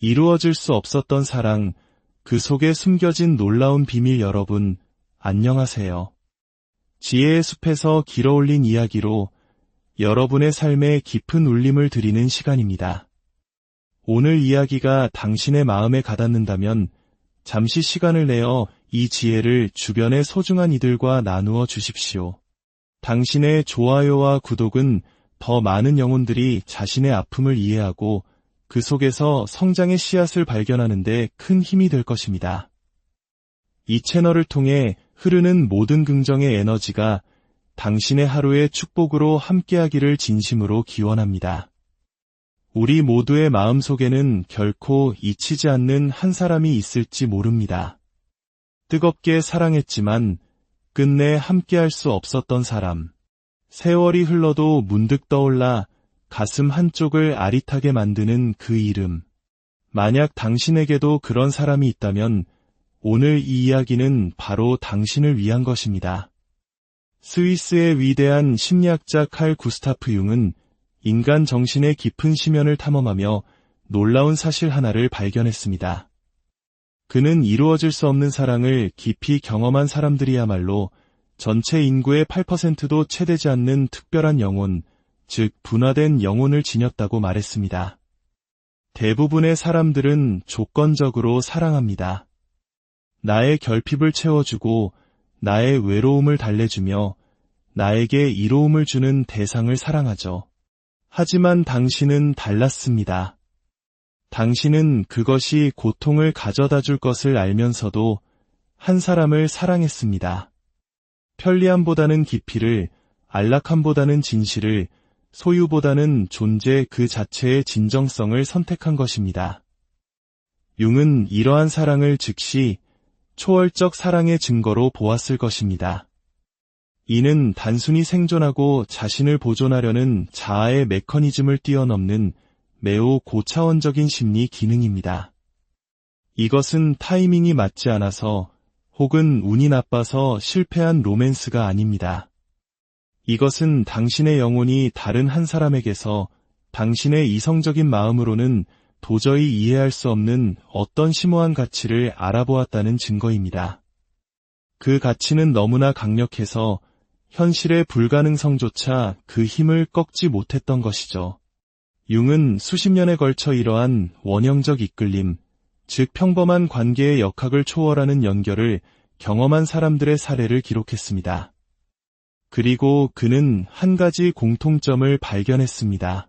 이루어질 수 없었던 사랑, 그 속에 숨겨진 놀라운 비밀 여러분, 안녕하세요. 지혜의 숲에서 길어올린 이야기로 여러분의 삶에 깊은 울림을 드리는 시간입니다. 오늘 이야기가 당신의 마음에 가닿는다면 잠시 시간을 내어 이 지혜를 주변의 소중한 이들과 나누어 주십시오. 당신의 좋아요와 구독은 더 많은 영혼들이 자신의 아픔을 이해하고 그 속에서 성장의 씨앗을 발견하는데 큰 힘이 될 것입니다. 이 채널을 통해 흐르는 모든 긍정의 에너지가 당신의 하루의 축복으로 함께하기를 진심으로 기원합니다. 우리 모두의 마음 속에는 결코 잊히지 않는 한 사람이 있을지 모릅니다. 뜨겁게 사랑했지만 끝내 함께할 수 없었던 사람. 세월이 흘러도 문득 떠올라 가슴 한쪽을 아릿하게 만드는 그 이름. 만약 당신에게도 그런 사람이 있다면 오늘 이 이야기는 바로 당신을 위한 것입니다. 스위스의 위대한 심리학자 칼 구스타프 융은 인간 정신의 깊은 심연을 탐험하며 놀라운 사실 하나를 발견했습니다. 그는 이루어질 수 없는 사랑을 깊이 경험한 사람들이야말로 전체 인구의 8%도 채되지 않는 특별한 영혼, 즉 분화된 영혼을 지녔다고 말했습니다. 대부분의 사람들은 조건적으로 사랑합니다. 나의 결핍을 채워주고 나의 외로움을 달래주며 나에게 이로움을 주는 대상을 사랑하죠. 하지만 당신은 달랐습니다. 당신은 그것이 고통을 가져다 줄 것을 알면서도 한 사람을 사랑했습니다. 편리함보다는 깊이를, 안락함보다는 진실을, 소유보다는 존재 그 자체의 진정성을 선택한 것입니다. 융은 이러한 사랑을 즉시 초월적 사랑의 증거로 보았을 것입니다. 이는 단순히 생존하고 자신을 보존하려는 자아의 메커니즘을 뛰어넘는 매우 고차원적인 심리 기능입니다. 이것은 타이밍이 맞지 않아서 혹은 운이 나빠서 실패한 로맨스가 아닙니다. 이것은 당신의 영혼이 다른 한 사람에게서 당신의 이성적인 마음으로는 도저히 이해할 수 없는 어떤 심오한 가치를 알아보았다는 증거입니다. 그 가치는 너무나 강력해서 현실의 불가능성조차 그 힘을 꺾지 못했던 것이죠. 융은 수십 년에 걸쳐 이러한 원형적 이끌림, 즉 평범한 관계의 역학을 초월하는 연결을 경험한 사람들의 사례를 기록했습니다. 그리고 그는 한 가지 공통점을 발견했습니다.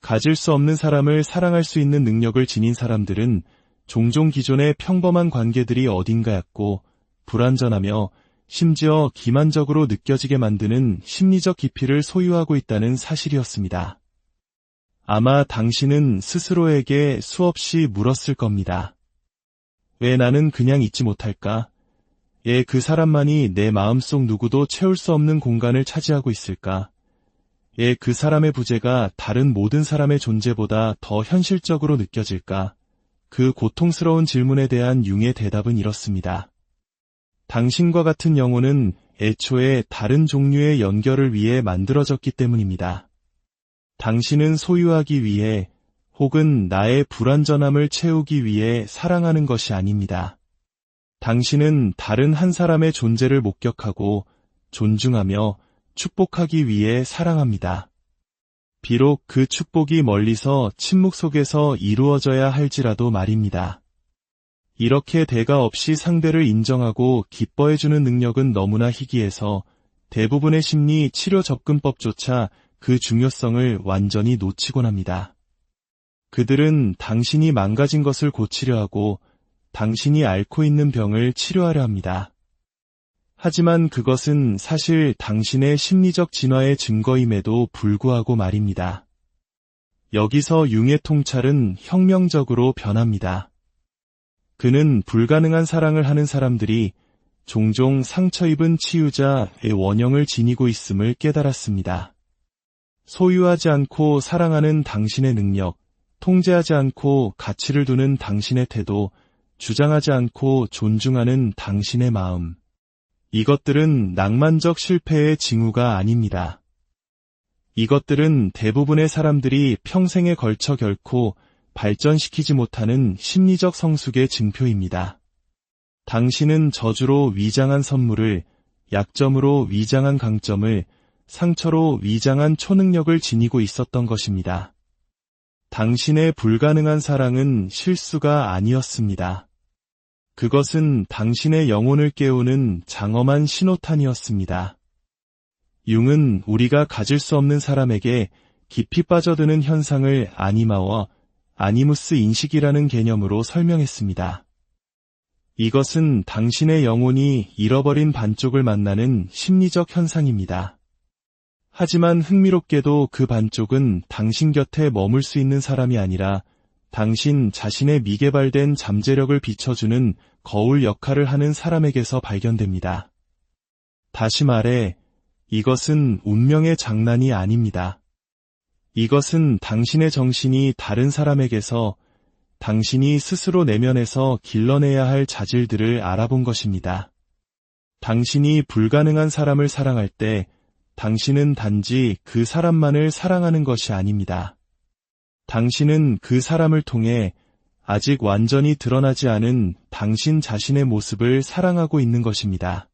가질 수 없는 사람을 사랑할 수 있는 능력을 지닌 사람들은 종종 기존의 평범한 관계들이 어딘가였고 불완전하며 심지어 기만적으로 느껴지게 만드는 심리적 깊이를 소유하고 있다는 사실이었습니다. 아마 당신은 스스로에게 수없이 물었을 겁니다. 왜 나는 그냥 잊지 못할까? 예, 그 사람만이 내 마음속 누구도 채울 수 없는 공간을 차지하고 있을까? 예, 그 사람의 부재가 다른 모든 사람의 존재보다 더 현실적으로 느껴질까? 그 고통스러운 질문에 대한 융의 대답은 이렇습니다. 당신과 같은 영혼은 애초에 다른 종류의 연결을 위해 만들어졌기 때문입니다. 당신은 소유하기 위해 혹은 나의 불완전함을 채우기 위해 사랑하는 것이 아닙니다. 당신은 다른 한 사람의 존재를 목격하고 존중하며 축복하기 위해 사랑합니다. 비록 그 축복이 멀리서 침묵 속에서 이루어져야 할지라도 말입니다. 이렇게 대가 없이 상대를 인정하고 기뻐해주는 능력은 너무나 희귀해서 대부분의 심리 치료 접근법조차 그 중요성을 완전히 놓치곤 합니다. 그들은 당신이 망가진 것을 고치려 하고 당신이 앓고 있는 병을 치료하려 합니다. 하지만 그것은 사실 당신의 심리적 진화의 증거임에도 불구하고 말입니다. 여기서 융의 통찰은 혁명적으로 변합니다. 그는 불가능한 사랑을 하는 사람들이 종종 상처 입은 치유자의 원형을 지니고 있음을 깨달았습니다. 소유하지 않고 사랑하는 당신의 능력, 통제하지 않고 가치를 두는 당신의 태도, 주장하지 않고 존중하는 당신의 마음. 이것들은 낭만적 실패의 징후가 아닙니다. 이것들은 대부분의 사람들이 평생에 걸쳐 결코 발전시키지 못하는 심리적 성숙의 증표입니다. 당신은 저주로 위장한 선물을, 약점으로 위장한 강점을, 상처로 위장한 초능력을 지니고 있었던 것입니다. 당신의 불가능한 사랑은 실수가 아니었습니다. 그것은 당신의 영혼을 깨우는 장엄한 신호탄이었습니다. 융은 우리가 가질 수 없는 사람에게 깊이 빠져드는 현상을 아니마와 아니무스 인식이라는 개념으로 설명했습니다. 이것은 당신의 영혼이 잃어버린 반쪽을 만나는 심리적 현상입니다. 하지만 흥미롭게도 그 반쪽은 당신 곁에 머물 수 있는 사람이 아니라 당신 자신의 미개발된 잠재력을 비춰주는 거울 역할을 하는 사람에게서 발견됩니다. 다시 말해, 이것은 운명의 장난이 아닙니다. 이것은 당신의 정신이 다른 사람에게서 당신이 스스로 내면에서 길러내야 할 자질들을 알아본 것입니다. 당신이 불가능한 사람을 사랑할 때 당신은 단지 그 사람만을 사랑하는 것이 아닙니다. 당신은 그 사람을 통해 아직 완전히 드러나지 않은 당신 자신의 모습을 사랑하고 있는 것입니다.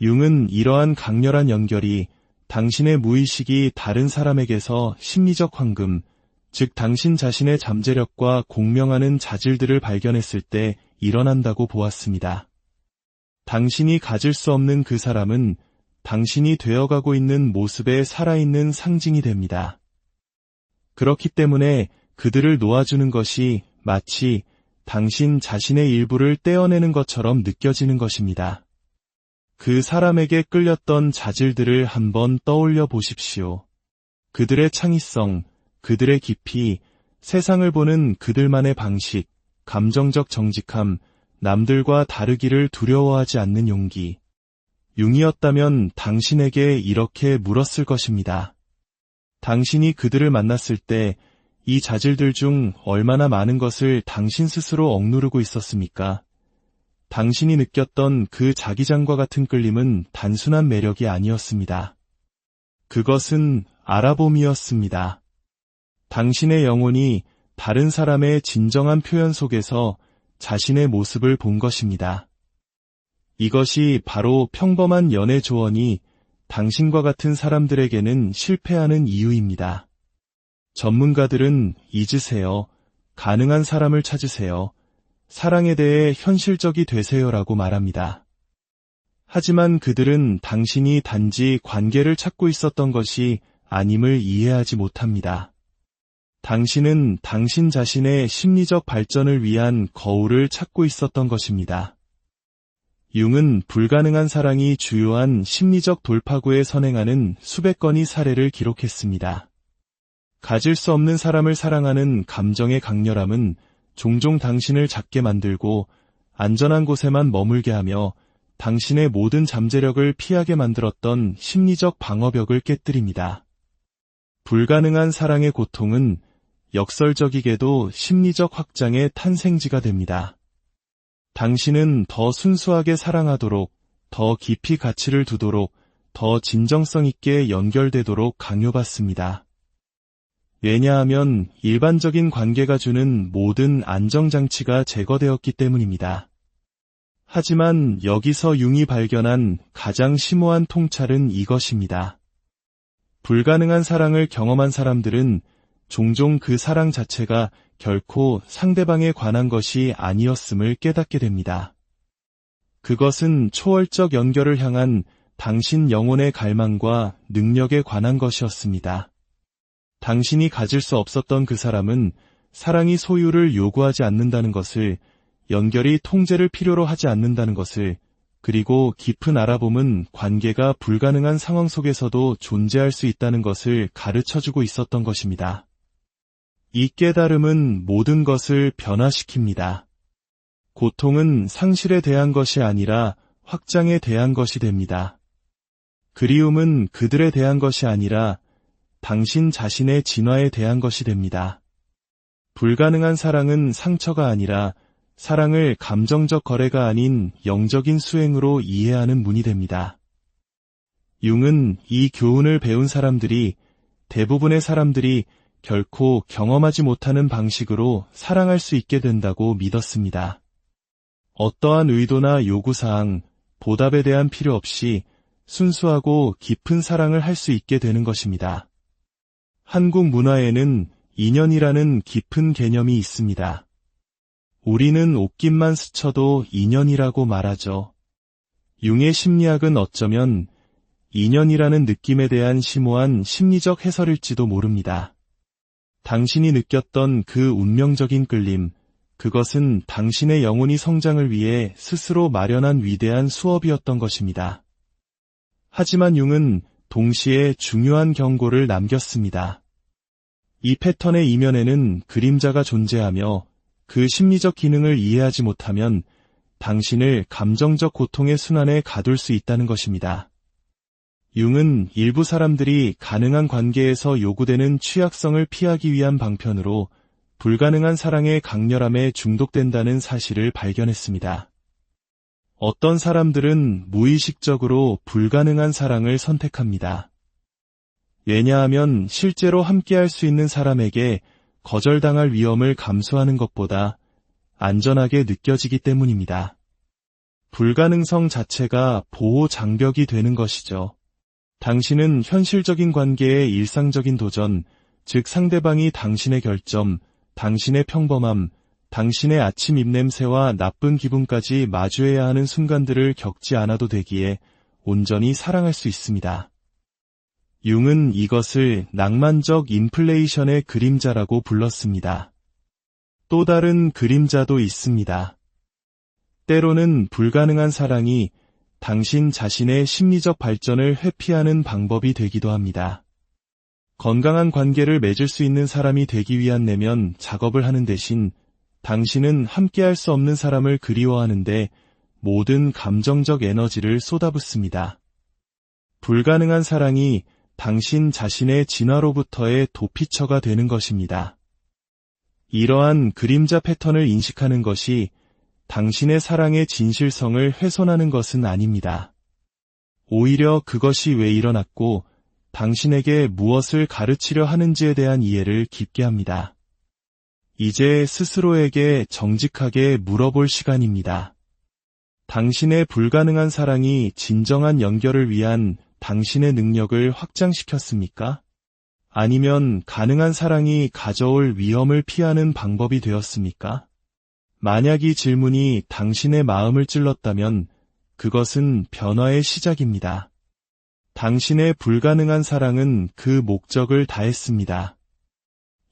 융은 이러한 강렬한 연결이 당신의 무의식이 다른 사람에게서 심리적 황금, 즉 당신 자신의 잠재력과 공명하는 자질들을 발견했을 때 일어난다고 보았습니다. 당신이 가질 수 없는 그 사람은 당신이 되어가고 있는 모습의 살아있는 상징이 됩니다. 그렇기 때문에 그들을 놓아주는 것이 마치 당신 자신의 일부를 떼어내는 것처럼 느껴지는 것입니다. 그 사람에게 끌렸던 자질들을 한번 떠올려 보십시오. 그들의 창의성, 그들의 깊이, 세상을 보는 그들만의 방식, 감정적 정직함, 남들과 다르기를 두려워하지 않는 용기. 융이었다면 당신에게 이렇게 물었을 것입니다. 당신이 그들을 만났을 때 이 자질들 중 얼마나 많은 것을 당신 스스로 억누르고 있었습니까? 당신이 느꼈던 그 자기장과 같은 끌림은 단순한 매력이 아니었습니다. 그것은 알아봄이었습니다. 당신의 영혼이 다른 사람의 진정한 표현 속에서 자신의 모습을 본 것입니다. 이것이 바로 평범한 연애 조언이 당신과 같은 사람들에게는 실패하는 이유입니다. 전문가들은 잊으세요. 가능한 사람을 찾으세요. 사랑에 대해 현실적이 되세요라고 말합니다. 하지만 그들은 당신이 단지 관계를 찾고 있었던 것이 아님을 이해하지 못합니다. 당신은 당신 자신의 심리적 발전을 위한 거울을 찾고 있었던 것입니다. 융은 불가능한 사랑이 주요한 심리적 돌파구에 선행하는 수백 건의 사례를 기록했습니다. 가질 수 없는 사람을 사랑하는 감정의 강렬함은 종종 당신을 작게 만들고 안전한 곳에만 머물게 하며 당신의 모든 잠재력을 피하게 만들었던 심리적 방어벽을 깨뜨립니다. 불가능한 사랑의 고통은 역설적이게도 심리적 확장의 탄생지가 됩니다. 당신은 더 순수하게 사랑하도록, 더 깊이 가치를 두도록, 더 진정성 있게 연결되도록 강요받습니다. 왜냐하면 일반적인 관계가 주는 모든 안정장치가 제거되었기 때문입니다. 하지만 여기서 융이 발견한 가장 심오한 통찰은 이것입니다. 불가능한 사랑을 경험한 사람들은 종종 그 사랑 자체가 결코 상대방에 관한 것이 아니었음을 깨닫게 됩니다. 그것은 초월적 연결을 향한 당신 영혼의 갈망과 능력에 관한 것이었습니다. 당신이 가질 수 없었던 그 사람은 사랑이 소유를 요구하지 않는다는 것을, 연결이 통제를 필요로 하지 않는다는 것을, 그리고 깊은 알아봄은 관계가 불가능한 상황 속에서도 존재할 수 있다는 것을 가르쳐 주고 있었던 것입니다. 이 깨달음은 모든 것을 변화시킵니다. 고통은 상실에 대한 것이 아니라 확장에 대한 것이 됩니다. 그리움은 그들에 대한 것이 아니라 당신 자신의 진화에 대한 것이 됩니다. 불가능한 사랑은 상처가 아니라 사랑을 감정적 거래가 아닌 영적인 수행으로 이해하는 문이 됩니다. 융은 이 교훈을 배운 사람들이 대부분의 사람들이 결코 경험하지 못하는 방식으로 사랑할 수 있게 된다고 믿었습니다. 어떠한 의도나 요구사항, 보답에 대한 필요 없이 순수하고 깊은 사랑을 할 수 있게 되는 것입니다. 한국 문화에는 인연이라는 깊은 개념이 있습니다. 우리는 옷깃만 스쳐도 인연이라고 말하죠. 융의 심리학은 어쩌면 인연이라는 느낌에 대한 심오한 심리적 해설일지도 모릅니다. 당신이 느꼈던 그 운명적인 끌림, 그것은 당신의 영혼이 성장을 위해 스스로 마련한 위대한 수업이었던 것입니다. 하지만 융은 동시에 중요한 경고를 남겼습니다. 이 패턴의 이면에는 그림자가 존재하며 그 심리적 기능을 이해하지 못하면 당신을 감정적 고통의 순환에 가둘 수 있다는 것입니다. 융은 일부 사람들이 가능한 관계에서 요구되는 취약성을 피하기 위한 방편으로 불가능한 사랑의 강렬함에 중독된다는 사실을 발견했습니다. 어떤 사람들은 무의식적으로 불가능한 사랑을 선택합니다. 왜냐하면 실제로 함께할 수 있는 사람에게 거절당할 위험을 감수하는 것보다 안전하게 느껴지기 때문입니다. 불가능성 자체가 보호 장벽이 되는 것이죠. 당신은 현실적인 관계의 일상적인 도전, 즉 상대방이 당신의 결점, 당신의 평범함, 당신의 아침 입냄새와 나쁜 기분까지 마주해야 하는 순간들을 겪지 않아도 되기에 온전히 사랑할 수 있습니다. 융은 이것을 낭만적 인플레이션의 그림자라고 불렀습니다. 또 다른 그림자도 있습니다. 때로는 불가능한 사랑이 당신 자신의 심리적 발전을 회피하는 방법이 되기도 합니다. 건강한 관계를 맺을 수 있는 사람이 되기 위한 내면 작업을 하는 대신 당신은 함께할 수 없는 사람을 그리워하는데 모든 감정적 에너지를 쏟아붓습니다. 불가능한 사랑이 당신 자신의 진화로부터의 도피처가 되는 것입니다. 이러한 그림자 패턴을 인식하는 것이 당신의 사랑의 진실성을 훼손하는 것은 아닙니다. 오히려 그것이 왜 일어났고 당신에게 무엇을 가르치려 하는지에 대한 이해를 깊게 합니다. 이제 스스로에게 정직하게 물어볼 시간입니다. 당신의 불가능한 사랑이 진정한 연결을 위한 당신의 능력을 확장시켰습니까? 아니면 가능한 사랑이 가져올 위험을 피하는 방법이 되었습니까? 만약 이 질문이 당신의 마음을 찔렀다면 그것은 변화의 시작입니다. 당신의 불가능한 사랑은 그 목적을 다했습니다.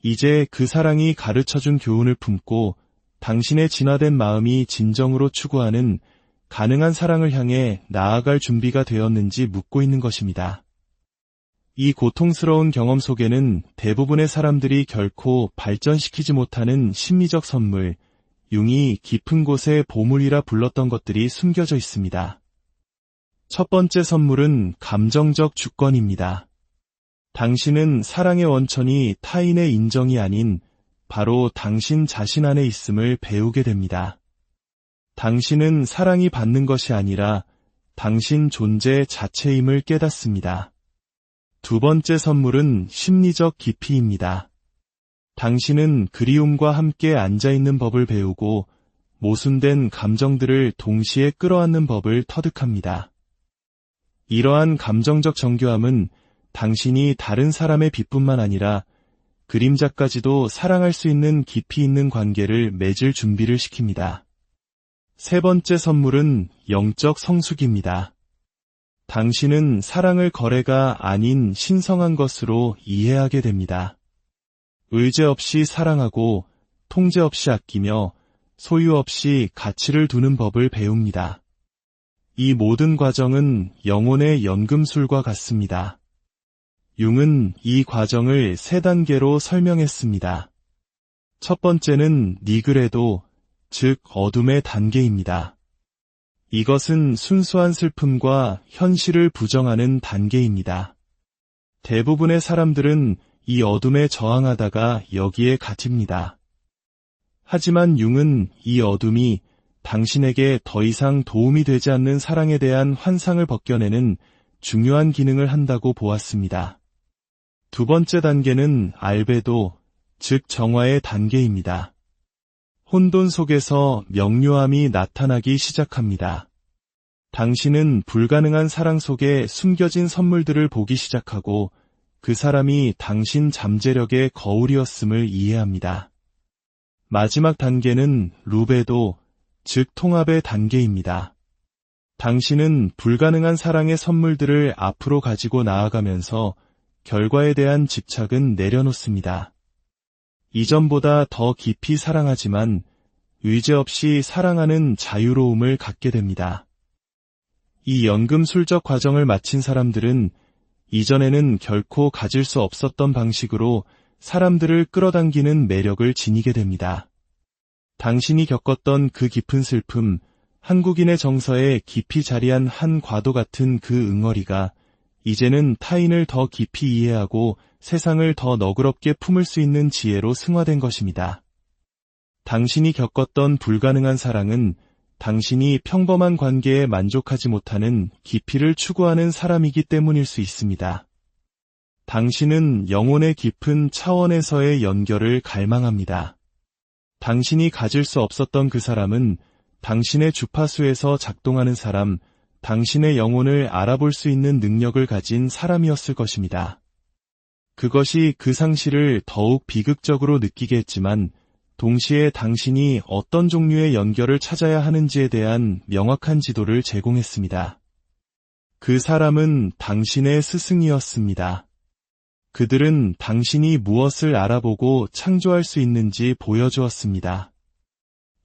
이제 그 사랑이 가르쳐준 교훈을 품고 당신의 진화된 마음이 진정으로 추구하는 가능한 사랑을 향해 나아갈 준비가 되었는지 묻고 있는 것입니다. 이 고통스러운 경험 속에는 대부분의 사람들이 결코 발전시키지 못하는 심리적 선물, 융이 깊은 곳에 보물이라 불렀던 것들이 숨겨져 있습니다. 첫 번째 선물은 감정적 주권입니다. 당신은 사랑의 원천이 타인의 인정이 아닌 바로 당신 자신 안에 있음을 배우게 됩니다. 당신은 사랑이 받는 것이 아니라 당신 존재 자체임을 깨닫습니다. 두 번째 선물은 심리적 깊이입니다. 당신은 그리움과 함께 앉아있는 법을 배우고 모순된 감정들을 동시에 끌어안는 법을 터득합니다. 이러한 감정적 정교함은 당신이 다른 사람의 빛뿐만 아니라 그림자까지도 사랑할 수 있는 깊이 있는 관계를 맺을 준비를 시킵니다. 세 번째 선물은 영적 성숙입니다. 당신은 사랑을 거래가 아닌 신성한 것으로 이해하게 됩니다. 의제 없이 사랑하고 통제 없이 아끼며 소유 없이 가치를 두는 법을 배웁니다. 이 모든 과정은 영혼의 연금술과 같습니다. 융은 이 과정을 세 단계로 설명했습니다. 첫 번째는 니그레도 즉 어둠의 단계입니다. 이것은 순수한 슬픔과 현실을 부정하는 단계입니다. 대부분의 사람들은 이 어둠에 저항하다가 여기에 갇힙니다. 하지만 융은 이 어둠이 당신에게 더 이상 도움이 되지 않는 사랑에 대한 환상을 벗겨내는 중요한 기능을 한다고 보았습니다. 두 번째 단계는 알베도, 즉 정화의 단계입니다. 혼돈 속에서 명료함이 나타나기 시작합니다. 당신은 불가능한 사랑 속에 숨겨진 선물들을 보기 시작하고 그 사람이 당신 잠재력의 거울이었음을 이해합니다. 마지막 단계는 루베도, 즉 통합의 단계입니다. 당신은 불가능한 사랑의 선물들을 앞으로 가지고 나아가면서 결과에 대한 집착은 내려놓습니다. 이전보다 더 깊이 사랑하지만 의제 없이 사랑하는 자유로움을 갖게 됩니다. 이 연금 술적 과정을 마친 사람들은 이전에는 결코 가질 수 없었던 방식으로 사람들을 끌어당기는 매력을 지니게 됩니다. 당신이 겪었던 그 깊은 슬픔, 한국인의 정서에 깊이 자리한 한 과도 같은 그 응어리가 이제는 타인을 더 깊이 이해하고 세상을 더 너그럽게 품을 수 있는 지혜로 승화된 것입니다. 당신이 겪었던 불가능한 사랑은 당신이 평범한 관계에 만족하지 못하는 깊이를 추구하는 사람이기 때문일 수 있습니다. 당신은 영혼의 깊은 차원에서의 연결을 갈망합니다. 당신이 가질 수 없었던 그 사람은 당신의 주파수에서 작동하는 사람, 당신의 영혼을 알아볼 수 있는 능력을 가진 사람이었을 것입니다. 그것이 그 상실을 더욱 비극적으로 느끼게 했지만 동시에 당신이 어떤 종류의 연결을 찾아야 하는지에 대한 명확한 지도를 제공했습니다. 그 사람은 당신의 스승이었습니다. 그들은 당신이 무엇을 알아보고 창조할 수 있는지 보여주었습니다.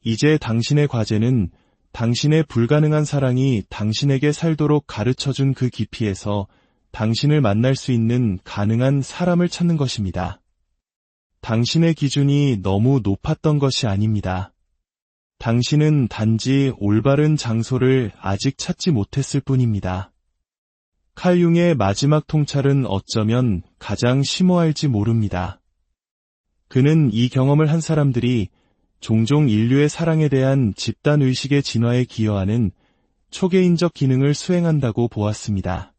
이제 당신의 과제는 당신의 불가능한 사랑이 당신에게 살도록 가르쳐준 그 깊이에서 당신을 만날 수 있는 가능한 사람을 찾는 것입니다. 당신의 기준이 너무 높았던 것이 아닙니다. 당신은 단지 올바른 장소를 아직 찾지 못했을 뿐입니다. 칼융의 마지막 통찰은 어쩌면 가장 심오할지 모릅니다. 그는 이 경험을 한 사람들이 종종 인류의 사랑에 대한 집단 의식의 진화에 기여하는 초개인적 기능을 수행한다고 보았습니다.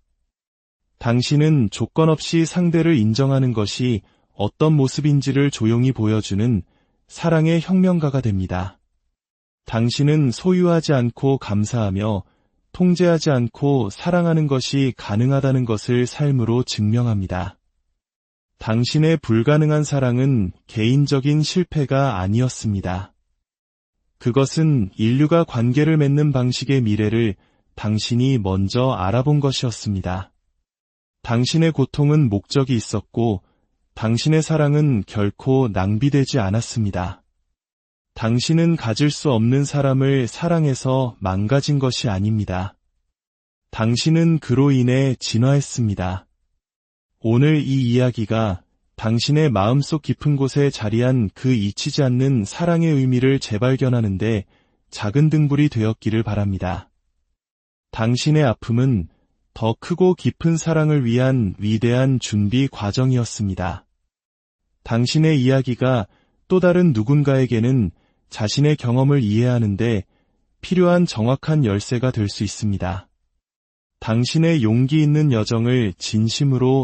당신은 조건 없이 상대를 인정하는 것이 어떤 모습인지를 조용히 보여주는 사랑의 혁명가가 됩니다. 당신은 소유하지 않고 감사하며 통제하지 않고 사랑하는 것이 가능하다는 것을 삶으로 증명합니다. 당신의 불가능한 사랑은 개인적인 실패가 아니었습니다. 그것은 인류가 관계를 맺는 방식의 미래를 당신이 먼저 알아본 것이었습니다. 당신의 고통은 목적이 있었고 당신의 사랑은 결코 낭비되지 않았습니다. 당신은 가질 수 없는 사람을 사랑해서 망가진 것이 아닙니다. 당신은 그로 인해 진화했습니다. 오늘 이 이야기가 당신의 마음속 깊은 곳에 자리한 그 잊히지 않는 사랑의 의미를 재발견하는데 작은 등불이 되었기를 바랍니다. 당신의 아픔은 더 크고 깊은 사랑을 위한 위대한 준비 과정이었습니다. 당신의 이야기가 또 다른 누군가에게는 자신의 경험을 이해하는데 필요한 정확한 열쇠가 될 수 있습니다. 당신의 용기 있는 여정을 진심으로